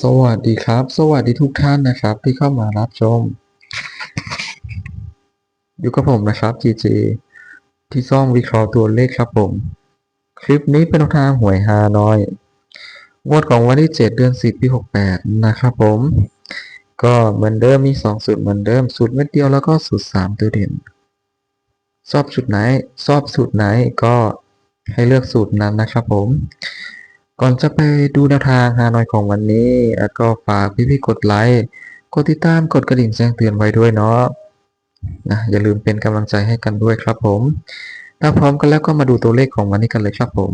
สวัสดีครับ สวัสดีทุกท่านนะครับ ที่เข้ามารับชม อยู่กับผมนะครับ GG ที่ซ่องวิเคราะห์ตัวเลขครับผม คลิปนี้เป็นทางหวยฮานอยงวดของวันที่ 7 เดือน 10 ปี 68 นะครับผม ก็เหมือนเดิมมี 2 สูตรเหมือนเดิม สูตรเม็ดเดียวแล้วก็สูตร 3 ตัวเด่นชอบสูตรไหนชอบสูตรไหนก็ให้เลือกสูตรนั้นนะครับผม ก่อนจะไปดูแนวทางฮานอยของวันนี้แล้วก็ฝากพี่ๆกดไลค์กดติดตามกดกระดิ่งแจ้งเตือนไว้ด้วยเนาะนะอย่าลืมเป็นกำลังใจให้กันด้วยครับผม ถ้าพร้อมกันแล้วก็มาดูตัวเลขของวันนี้กันเลยครับผม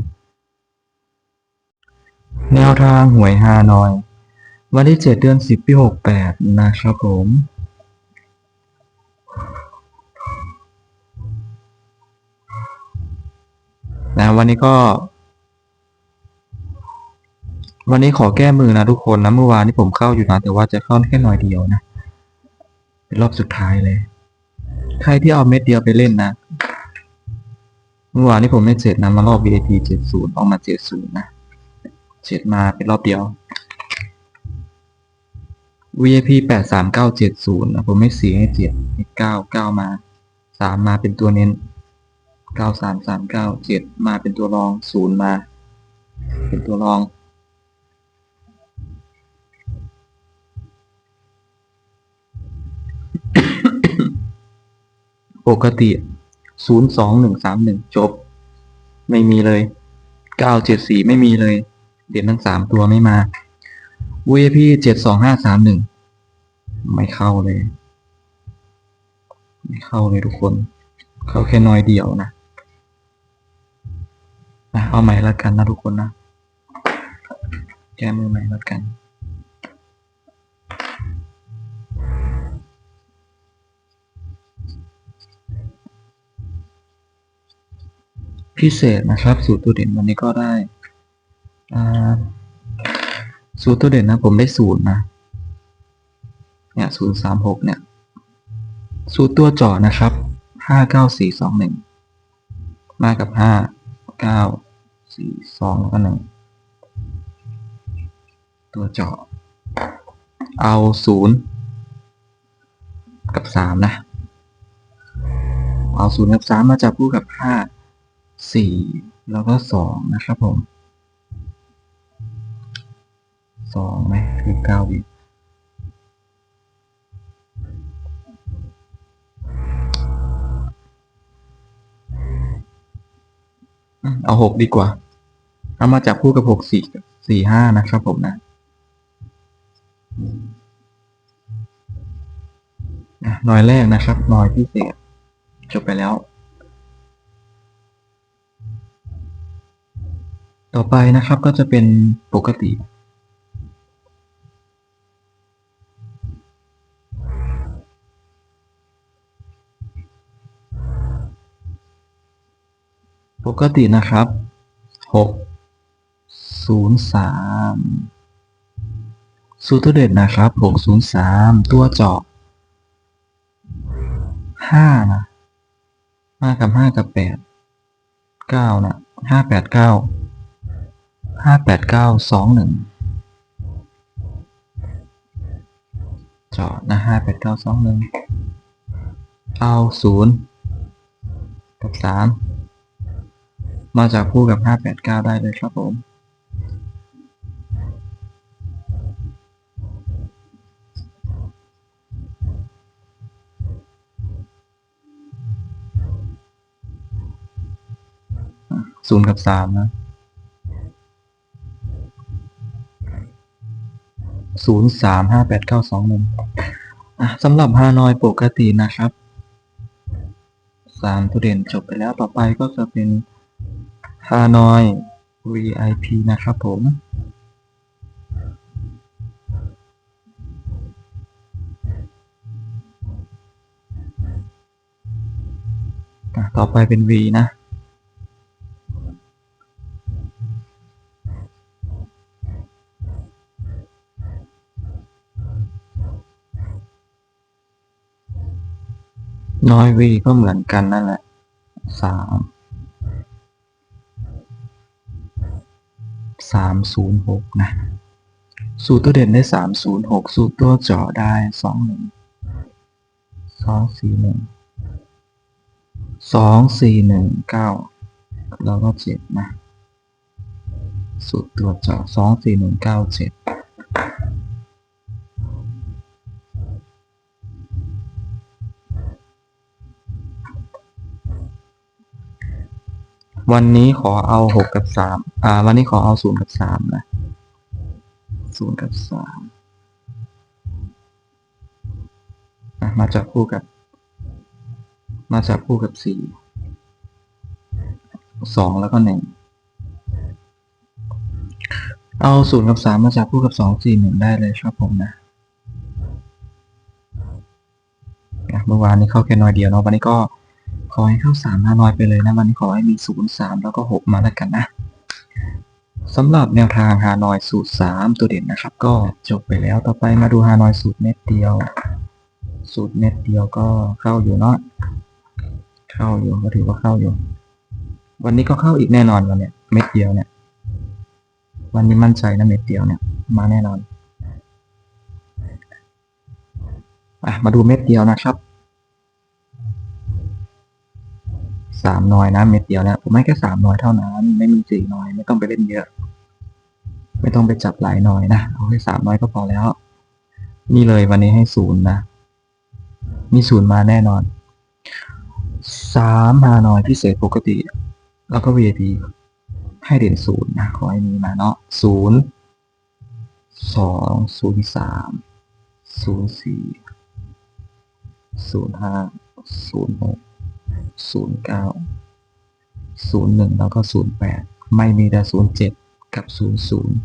แนวทางหวยฮานอย วันที่ 7 เดือน 10 ปี 68 นะครับผมนะวันนี้ก็ วันนี้ขอแก้มือนะทุกคนนะเมื่อวานนี้ผมเข้าอยู่นะแต่ว่าจะเข้าแค่หน่อยเดียวนะ เป็นรอบสุดท้ายเลย ใครที่เอาเม็ดเดียวไปเล่นนะ เมื่อวานนี้ผมไม่เจ็ดนะมารอบ VAT 70 ออกมา 70 นะเจ็ดมาเป็นรอบเดียว VIP 83970นะผมไม่เสียให้เจ็ดให้เก้าเก้ามาสามมาเป็นตัวเน้นเก้าสามสามเก้าเจ็ดมาเป็นตัวรองศูนย์มา เป็นตัวรอง ปกติศูนย์สองหนึ่งสามหนึ่งจบ ไม่มีเลยเก้าเจ็ดสี่ไม่มีเลย เด่นทั้งสามตัวไม่มา VIP เจ็ดสองห้าสามหนึ่งไม่เข้าเลย ไม่เข้าเลยทุกคน เข้าแค่น้อยเดียวนะนะเอาใหม่ละกันนะทุกคนนะ แก้มือใหม่ละกัน พิเศษนะครับ สูตรตัวเด่นวันนี้ก็ได้สูตรตัวเด่นนะผมได้ศูนย์นะเนี่ยศูนย์สามหกเนี่ยสูตรตัวเจาะนะครับห้าเก้าสี่สองหนึ่งมากับห้าเก้าสี่สองแล้วก็หนึ่งตัวเจาะเอาศูนย์กับสามนะ เอาศูนย์กับสามมาจับคู่กับห้า สี่แล้วก็สองนะครับผมสองไหมคือเก้าอีเอาหกดีกว่า เอามาจับคู่กับหกสี่สี่ห้านะครับผมนะอะหน่อยแรกนะครับหน่อยพิเศษจบไปแล้ว ต่อไปนะครับก็จะเป็นปกติ ปกตินะครับหกศูนย์สามสูตรเด็ดนะครับหกศูนย์สามตัวเจาะห้านะห้ากับห้ากับแปดเก้านะห้าแปดเก้า ห้าแปดเก้าสองหนึ่งจาะนะห้าแปดเก้าสองหนึ่งเอาศูนย์กับสามมาจากคู่กับ589ได้เลยครับผมศูนย์กับสามนะ ศูนย์สามห้าแปดเก้าสองหนึ่งสำหรับฮานอยปกตินะครับสามตัวเด่นจบไปแล้วต่อไปก็จะเป็นฮานอย VIP นะครับผมต่อไปเป็น V นะ น้อย V ก็เหมือนกันนั่นแหละสามสามศูนย์หกนะสูตรตัวเด่นได้สามศูนย์หกสูตรตัวเจาะได้สองหนึ่งสองสี่หนึ่งสองสี่หนึ่งเก้าแล้วก็เจ็ดนะสูตรตัวเจาะสองสี่หนึ่งเก้าเจ็ด วันนี้ขอเอาหกกับสามอ่า วันนี้ขอเอาศูนย์กับสามนะศูนย์กับสามมาจับคู่กับ มาจับคู่กับสี่สองแล้วก็หนึ่งเอาศูนย์กับสามมาจับคู่กับสองสี่หนึ่งได้เลยครับผมนะเมื่อวานนี้เข้าแค่น้อยเดียวเนาะวันนี้ก็ ขอให้เข้าสามห้าน้อยไปเลยนะวันนี้ขอให้มีศูนย์สามแล้วก็หกมาแล้วกันนะสำหรับแนวทางฮานอยสูตร3ตัวเด่นนะครับ ก็จบไปแล้วต่อไปมาดูฮานอยสูตรเม็ดเดียว สูตรเม็ดเดียวก็เข้าอยู่เนาะเข้าอยู่ก็ถือว่าเข้าอยู่ วันนี้ก็เข้าอีกแน่นอนวันเนี้ยเม็ดเดียวเนี่ย วันนี้มั่นใจนะเม็ดเดียวเนี่ย มาแน่นอนอะมาดูเม็ดเดียวนะครับ สามน้อยนะเม็ดเดียวนะผมให้แค่สามน้อยเท่านั้น ไม่มีสี่น้อย ไม่ต้องไปเล่นเยอะ ไม่ต้องไปจับหลายน้อยนะเอาแค่สามน้อยก็พอแล้ว นี่เลยวันนี้ให้ศูนย์นะมีศูนย์มาแน่นอนสามมาน่อยพิเศษปกติ แล้วก็ VIP ให้เด่นศูนย์นะขอให้มีมาเนาะศูนย์สองศูนย์สามศูนย์สี่ศูนย์ห้าศูนย์หก ศูนย์เก้าศูนย์หนึ่งแล้วก็ศูนย์แปดไม่มีแต่ศูนย์เจ็ดกับศูนย์ศูนย์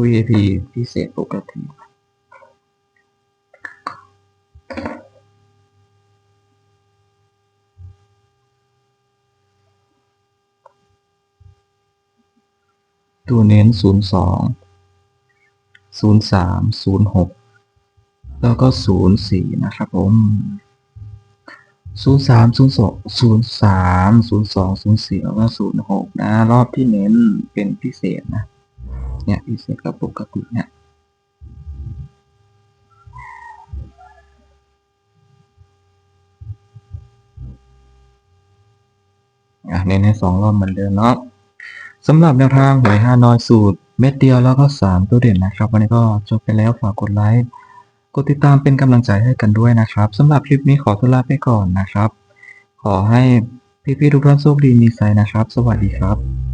วีไอพีพิเศษปกติ ตัวเน้นศูนย์สองศูนย์สามศูนย์หกแล้วก็ศูนะครับผมศูนย์สามศูนย์สองศูนย์สามศูนย์สองศูนย์สี่แล้วก็ศูนะ รอบที่เน้นเป็นพิเศษนะ เนี่ยพิเศษกับปกติเนี่ยเน้นให้สองรอบเหมือนเดิมเนาะ สำหรับแนวทางหวยฮานอยสูตร เม็ดเดียวแล้วก็สามตัวเด่นนะครับ วันนี้ก็จบไปแล้วฝากกดไลค์กดติดตามเป็นกำลังใจให้กันด้วยนะครับสำหรับคลิปนี้ขอตัวลาไปก่อนนะครับ ขอให้พี่ๆทุกท่านโชคดีมีใจนะครับ สวัสดีครับ